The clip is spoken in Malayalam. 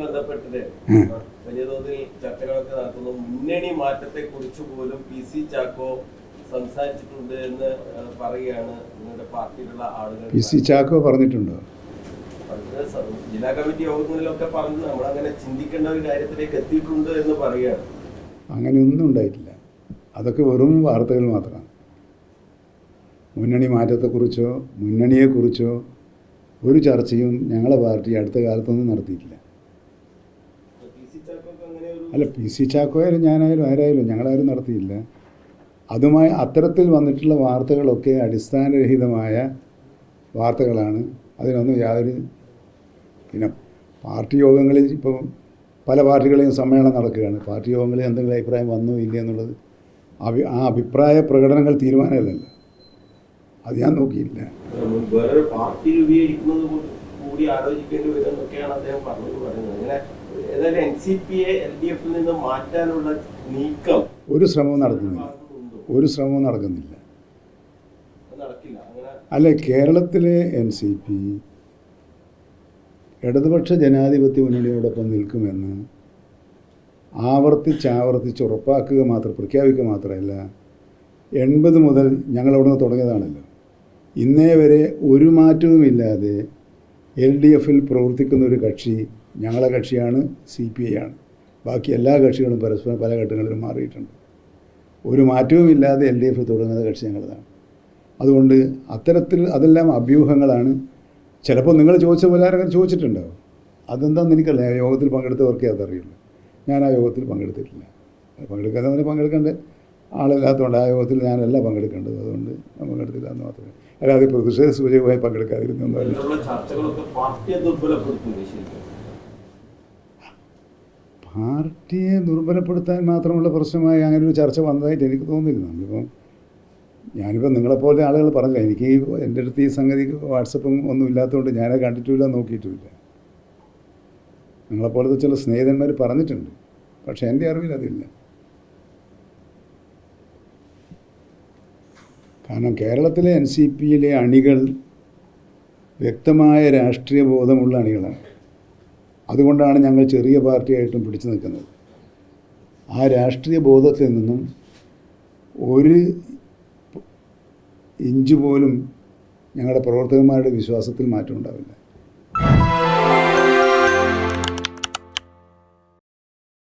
ബന്ധപ്പെട്ടിട്ട് വലിയ തോതിൽ ചർച്ചകളൊക്കെ നടക്കുന്നു. മുന്നണി മാറ്റത്തെ കുറിച്ച് പോലും പി സി ചാക്കോ സംസാരിച്ചിട്ടുണ്ട് എന്ന് പറയുകയാണ് നിങ്ങളുടെ പാർട്ടിയിലുള്ള ആളുകൾ. പി സി ചാക്കോ പറഞ്ഞിട്ടുണ്ടോ? ജില്ലാ കമ്മിറ്റി യോഗങ്ങളിലൊക്കെ പറഞ്ഞു നമ്മൾ അങ്ങനെ ചിന്തിക്കേണ്ട ഒരു കാര്യത്തിലേക്ക് എത്തിയിട്ടുണ്ട് എന്ന് പറയുകയാണ്. അങ്ങനെയൊന്നും ഉണ്ടായിട്ടില്ല. അതൊക്കെ വെറും വാർത്തകൾ മാത്രമാണ് മുന്നണി മാറ്റത്തെക്കുറിച്ചോ മുന്നണിയെക്കുറിച്ചോ ഒരു ചർച്ചയും ഞങ്ങളെ പാർട്ടി അടുത്ത കാലത്തൊന്നും നടത്തിയിട്ടില്ല. അല്ല പി സി ചാക്കോയാലും ഞാനായാലും ആരായാലും ഞങ്ങളാരും നടത്തിയില്ല അതുമായി അത്തരത്തിൽ വന്നിട്ടുള്ള വാർത്തകളൊക്കെ അടിസ്ഥാനരഹിതമായ വാർത്തകളാണ്. അതിനൊന്നും യാതൊരു പിന്നെ പാർട്ടി യോഗങ്ങളിൽ ഇപ്പോൾ പല പാർട്ടികളെയും സമ്മേളനം നടക്കുകയാണ്. പാർട്ടി യോഗങ്ങളിൽ എന്തെങ്കിലും അഭിപ്രായം വന്നു ഇല്ല എന്നുള്ളത് അഭി ആ അഭിപ്രായ പ്രകടനങ്ങൾ തീരുമാനമല്ലല്ലോ. അത് ഞാൻ നോക്കിയില്ല. വേറൊരു പാർട്ടി രൂപീകരിക്കുന്നത് കൂടി ആലോചിക്കേണ്ടി വരും എന്നൊക്കെയാണ് അദ്ദേഹം പറഞ്ഞു പറയുന്നത്. അങ്ങനെ ഏതായാലും എൻ സി പി എ എൽ ഡി എഫിൽ നിന്ന് മാറ്റാനുള്ള നീക്കം ഒരു ശ്രമവും നടക്കുന്നില്ല. ഒരു ശ്രമവും നടക്കുന്നില്ല. അല്ല കേരളത്തിലെ എൻ സി പി ഇടതുപക്ഷ ജനാധിപത്യ മുന്നണിയോടൊപ്പം നിൽക്കുമെന്ന് ആവർത്തിച്ച് ആവർത്തിച്ച് ഉറപ്പാക്കുക മാത്രം പ്രഖ്യാപിക്കുക മാത്രമല്ല എൺപത് മുതൽ ഞങ്ങൾ തുടങ്ങിയതാണല്ലോ. ഇന്നേ വരെ ഒരു മാറ്റവുമില്ലാതെ എൽ ഡി എഫിൽ പ്രവർത്തിക്കുന്ന ഒരു കക്ഷി ഞങ്ങളെ കക്ഷിയാണ് സി പി ഐ ആണ്. ബാക്കി എല്ലാ കക്ഷികളും പരസ്പരം പല ഘട്ടങ്ങളിലും മാറിയിട്ടുണ്ട്. ഒരു മാറ്റവുമില്ലാതെ എൽ ഡി എഫ് തുടങ്ങുന്ന കക്ഷി ഞങ്ങളതാണ്. അതുകൊണ്ട് അത്തരത്തിൽ അതെല്ലാം അഭ്യൂഹങ്ങളാണ്. ചിലപ്പോൾ നിങ്ങൾ ചോദിച്ച പോലെ ആരെങ്കിലും ചോദിച്ചിട്ടുണ്ടാവും അതെന്താണെന്ന് എനിക്കല്ല ആ യോഗത്തിൽ പങ്കെടുത്തവർക്കേ അതറിയുള്ളൂ. ഞാൻ ആ യോഗത്തിൽ പങ്കെടുത്തിട്ടില്ല. പങ്കെടുക്കാതെ പങ്കെടുക്കേണ്ട ആളില്ലാത്തതുകൊണ്ട് ആ യോഗത്തിൽ ഞാനല്ല പങ്കെടുക്കേണ്ടത്. അതുകൊണ്ട് ഞാൻ പങ്കെടുത്തില്ല എന്ന് മാത്രമേ അല്ലാതെ പ്രതിഷേധ സൂചകമായി പങ്കെടുക്കാതിരുന്നൊന്നുമല്ല പാർട്ടിയെ ദുർബലപ്പെടുത്താൻ മാത്രമുള്ള പ്രശ്നമായി അങ്ങനെ ഒരു ചർച്ച വന്നതായിട്ട് എനിക്ക് തോന്നുന്നില്ല. നമ്മളിപ്പം ഞാനിപ്പോൾ നിങ്ങളെപ്പോലെ ആളുകൾ പറഞ്ഞില്ല. എനിക്ക് എന്റെ അടുത്ത് ഈ സംഗതി വാട്സപ്പും ഒന്നും ഇല്ലാത്തതുകൊണ്ട് ഞാനത് കണ്ടിട്ടുമില്ല നോക്കിയിട്ടുമില്ല നിങ്ങളെപ്പോലത്തെ ചില സ്നേഹിതന്മാർ പറഞ്ഞിട്ടുണ്ട്. പക്ഷേ എന്റെ അറിവിൽ അതില്ല. കാരണം കേരളത്തിലെ എൻ സി പിയിലെ അണികൾ വ്യക്തമായ രാഷ്ട്രീയ ബോധമുള്ള അണികളാണ്. അതുകൊണ്ടാണ് ഞങ്ങൾ ചെറിയ പാർട്ടിയായിട്ടും പിടിച്ചു നിൽക്കുന്നത്. ആ രാഷ്ട്രീയ ബോധത്തിൽ നിന്നും ഒരു ഇഞ്ച് പോലും ഞങ്ങളുടെ പ്രവർത്തകന്മാരുടെ വിശ്വാസത്തിൽ മാറ്റം ഉണ്ടാവില്ല